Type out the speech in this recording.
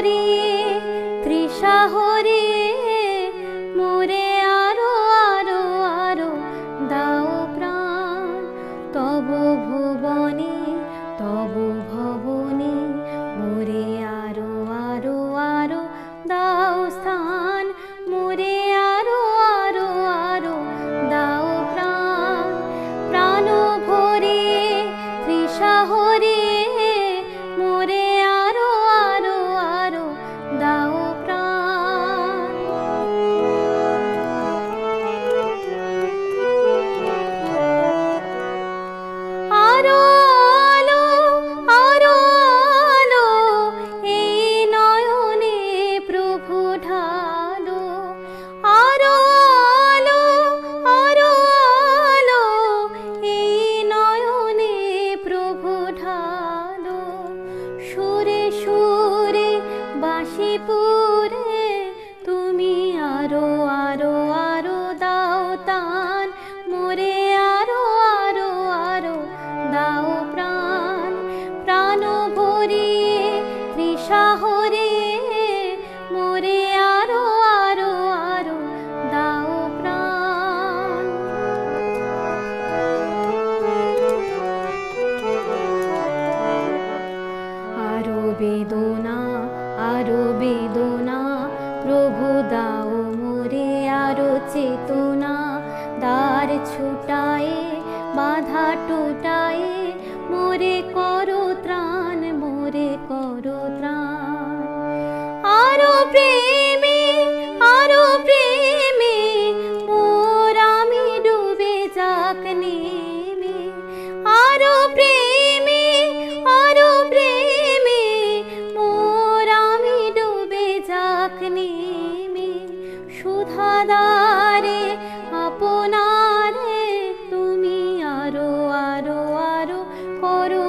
হরে, তৃষা হরে, মোরে আরও আরও আরও দাও প্রাণ। তব ভুবনে, তব ভবনে, মোরে আরও আরও আরও দাও বেদনা প্রভু দাও মোরে আরও চেতনা দ্বার ছুটায়ে বাধা টুটায়ে por